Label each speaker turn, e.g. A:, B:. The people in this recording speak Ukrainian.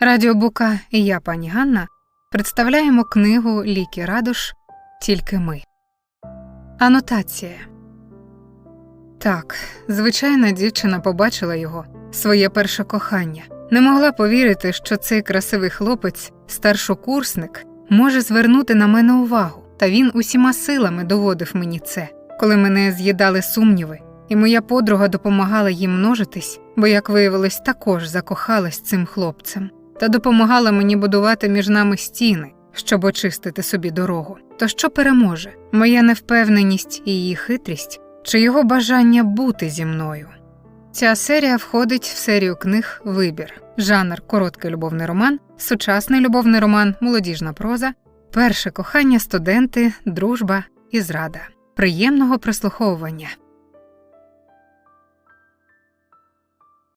A: Радіо Бука і я, пані Ганна, представляємо книгу Ліки Радуш Тільки ми. Анотація. Так, звичайна дівчина побачила його, своє перше кохання. Не могла повірити, що цей красивий хлопець, старшокурсник, може звернути на мене увагу, та він усіма силами доводив мені це, коли мене з'їдали сумніви, і моя подруга допомагала їм множитись, бо, як виявилось, також закохалась цим хлопцем, та допомагала мені будувати між нами стіни, щоб очистити собі дорогу. То що переможе? Моя невпевненість і її хитрість, чи його бажання бути зі мною? Ця серія входить в серію книг Вибір, жанр короткий любовний роман, сучасний любовний роман, молодіжна проза, перше кохання, студенти, дружба і зрада. Приємного прослуховування.